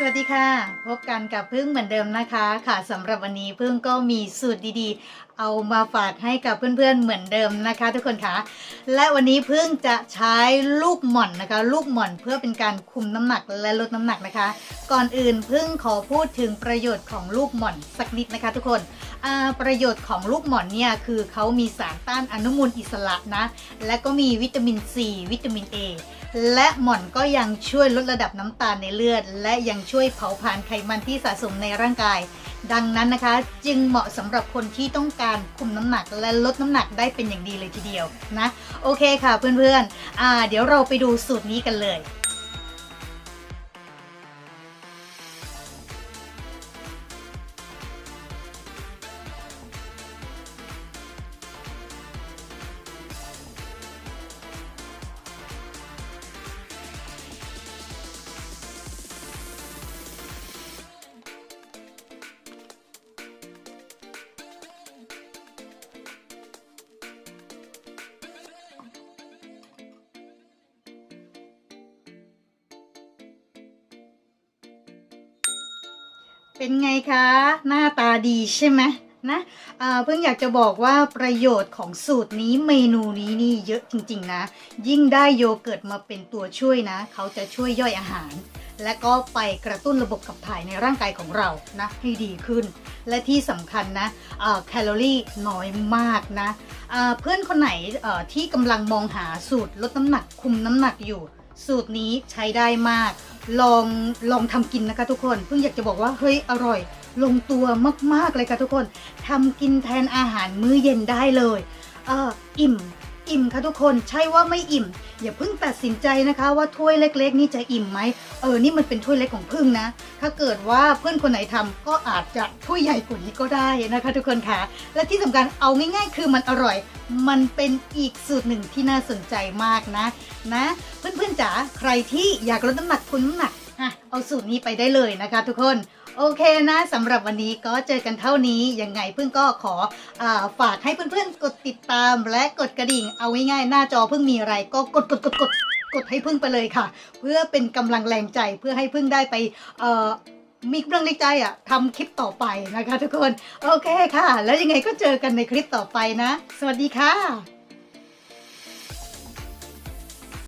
สวัสดีค่ะ พบกันกับพึ่งเหมือนเดิมนะคะค่ะสำหรับวันนี้พึ่งก็มีสูตรดีๆ เอามาฝากให้กับเพื่อนๆเหมือนเดิมนะคะ ทุกคนคะและวันนี้พึ่งจะใช้ลูกหม่อนนะคะ ลูกหม่อนเพื่อเป็นการคุมน้ำหนักและลดน้ำหนักนะคะ ก่อนอื่นพึ่งขอพูดถึงประโยชน์ของลูกหม่อนสักนิดนะคะ ทุกคนประโยชน์ของลูกหม่อนเนี่ยคือเขามีสารต้านอนุมูลอิสระนะ และก็มีวิตามินซีวิตามิน A และหม่อนก็ยังช่วยลดระดับน้ำตาลในเลือด และยังช่วยเผาผลาญไขมันที่สะสมในร่างกาย ดังนั้นนะคะ จึงเหมาะสำหรับคนที่ต้องการคุมน้ำหนักและลดน้ำหนักได้เป็นอย่างดีเลยทีเดียวนะ โอเคค่ะเพื่อนๆเเดี๋ยวเราไปดูสูตรนี้กันเลย เป็นไงคะ หน้าตาดีใช่ไหมนะเพิ่งอยากจะบอกว่าประโยชน์ของสูตรนี้เมนูนี้นี่เยอะจริง ๆ นะ ยิ่งได้โยเกิร์ตมาเป็นตัวช่วยนะ เขาจะช่วยย่อยอาหาร และก็ไปกระตุ้นระบบขับถ่ายในร่างกายของเรานะให้ดีขึ้น และที่สำคัญนะแคลอรี่น้อยมากนะอ่าเพื่อนคนไหนที่กำลังมองหาสูตรลดน้ำหนักคุมน้ำหนักอยู่ สูตรนี้ใช้ได้มาก ลองลองทำกินนะคะทุกคนเพิ่งอยากจะบอกว่าเฮ้ยอร่อย ลงตัวมากๆเลยค่ะทุกคนทำกินแทนอาหารมื้อเย็นได้เลยเอออิ่ม อิ่มค่ะทุกคนใช่ว่าไม่อิ่ม อย่าเพิ่งตัดสินใจนะคะ ว่าถ้วยเล็ก ๆ นี่จะอิ่มไหมเออนี่มันเป็นถ้วยเล็กของพึ่งนะ ถ้าเกิดว่าเพื่อนคนไหนทำก็อาจจะถ้วยใหญ่กว่านี้ก็ได้นะคะ ทุกคนค่ะ และที่สำคัญเอาง่าย ๆ คือมันอร่อย มันเป็นอีกสูตรหนึ่งที่น่าสนใจมากนะนะ เพื่อนๆจ๋าใครที่อยากลดน้ำหนักคุมน้ำหนักอะเอาสูตรนี้ไปได้เลยนะคะ ทุกคน โอเคนะสำหรับวันนี้ก็เจอกันเท่านี้ยังไงเพื่อนก็ขออฝากให้เพื่อนๆกดติดตามและกดกระดิ่ง เอาง่ายๆหน้าจอเพิ่งมีอะไรก็กดกดกดกดกดให้เพึ่งไปเลยค่ะ เพื่อเป็นกำลังแรงใจเพื่อให้เพึ่งได้ไปเอ่อมีกำลังในใจอะทำคลิปต่อไปนะคะทุกคน โอเคค่ะ แล้วยังไงก็เจอกันในคลิปต่อไปนะ สวัสดีค่ะ